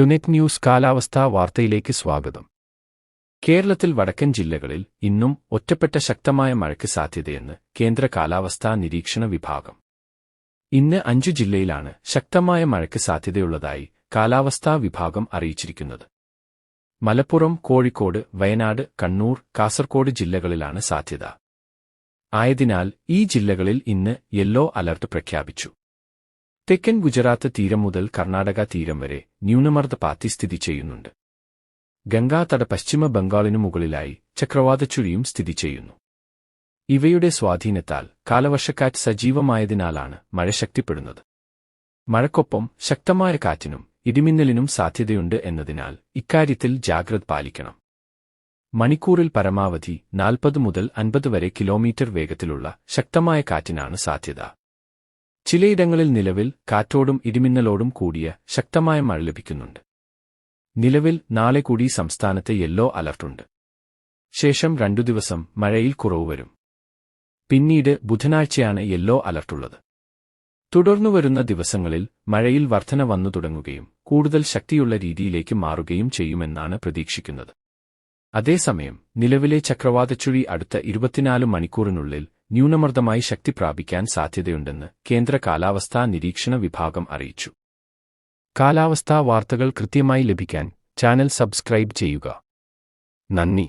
ടുനെറ്റ് news കാലാവസ്ഥാ വാർത്തയിലേക്ക് സ്വാഗതം. കേരളത്തിൽ വടക്കൻ ജില്ലകളിൽ ഇന്നും ഒറ്റപ്പെട്ട ശക്തമായ മഴയ്ക്ക് സാധ്യതയെന്ന് കേന്ദ്ര കാലാവസ്ഥാ നിരീക്ഷണ വിഭാഗം. ഇന്ന് അഞ്ചു ജില്ലയിലാണ് ശക്തമായ മഴയ്ക്ക് സാധ്യതയുള്ളതായി കാലാവസ്ഥാ വിഭാഗം അറിയിച്ചിരിക്കുന്നത്. മലപ്പുറം കോഴിക്കോട് വയനാട് കണ്ണൂർ കാസർകോട് ജില്ലകളിലാണ് സാധ്യത. ആയതിനാൽ ഈ ജില്ലകളിൽ ഇന്ന് യെല്ലോ അലർട്ട് പ്രഖ്യാപിച്ചു. തെക്കൻ ഗുജറാത്ത് തീരം മുതൽ കർണാടക തീരം വരെ ന്യൂനമർദ്ദപാത്തി സ്ഥിതി ചെയ്യുന്നുണ്ട്. ഗംഗാതട പശ്ചിമ ബംഗാളിനു മുകളിലായി ചക്രവാതച്ചുഴിയും സ്ഥിതി ചെയ്യുന്നു. ഇവയുടെ സ്വാധീനത്താൽ കാലവർഷക്കാറ്റ് സജീവമായതിനാലാണ് മഴ ശക്തിപ്പെടുന്നത്. മഴക്കൊപ്പം ശക്തമായ കാറ്റിനും ഇടിമിന്നലിനും സാധ്യതയുണ്ട് എന്നതിനാൽ ഇക്കാര്യത്തിൽ ജാഗ്രത പാലിക്കണം. മണിക്കൂറിൽ പരമാവധി നാൽപ്പത് മുതൽ അൻപത് വരെ കിലോമീറ്റർ വേഗത്തിലുള്ള ശക്തമായ കാറ്റിനാണ് സാധ്യത. ചിലയിടങ്ങളിൽ നിലവിൽ കാറ്റോടും ഇടിമിന്നലോടും കൂടിയ ശക്തമായ മഴ ലഭിക്കുന്നുണ്ട്. നിലവിൽ നാളെ കൂടി സംസ്ഥാനത്ത് യെല്ലോ അലർട്ടുണ്ട് ശേഷം രണ്ടു ദിവസം മഴയിൽ കുറവ് വരും. പിന്നീട് ബുധനാഴ്ചയാണ് യെല്ലോ അലർട്ടുള്ളത് തുടർന്നു വരുന്ന ദിവസങ്ങളിൽ മഴയിൽ വർധന വന്നു തുടങ്ങുകയും കൂടുതൽ ശക്തിയുള്ള രീതിയിലേക്ക് മാറുകയും ചെയ്യുമെന്നാണ് പ്രതീക്ഷിക്കുന്നത്. അതേസമയം നിലവിലെ ചക്രവാതച്ചുഴി അടുത്ത ഇരുപത്തിനാല് മണിക്കൂറിനുള്ളിൽ ന്യൂനമർദ്ദമായി ശക്തി പ്രാപിക്കാൻ സാധ്യതയുണ്ടെന്ന് കേന്ദ്ര കാലാവസ്ഥാ നിരീക്ഷണ വിഭാഗം അറിയിച്ചു. കാലാവസ്ഥാ വാർത്തകൾ കൃത്യമായി ലഭിക്കാൻ ചാനൽ സബ്സ്ക്രൈബ് ചെയ്യുക. നന്ദി.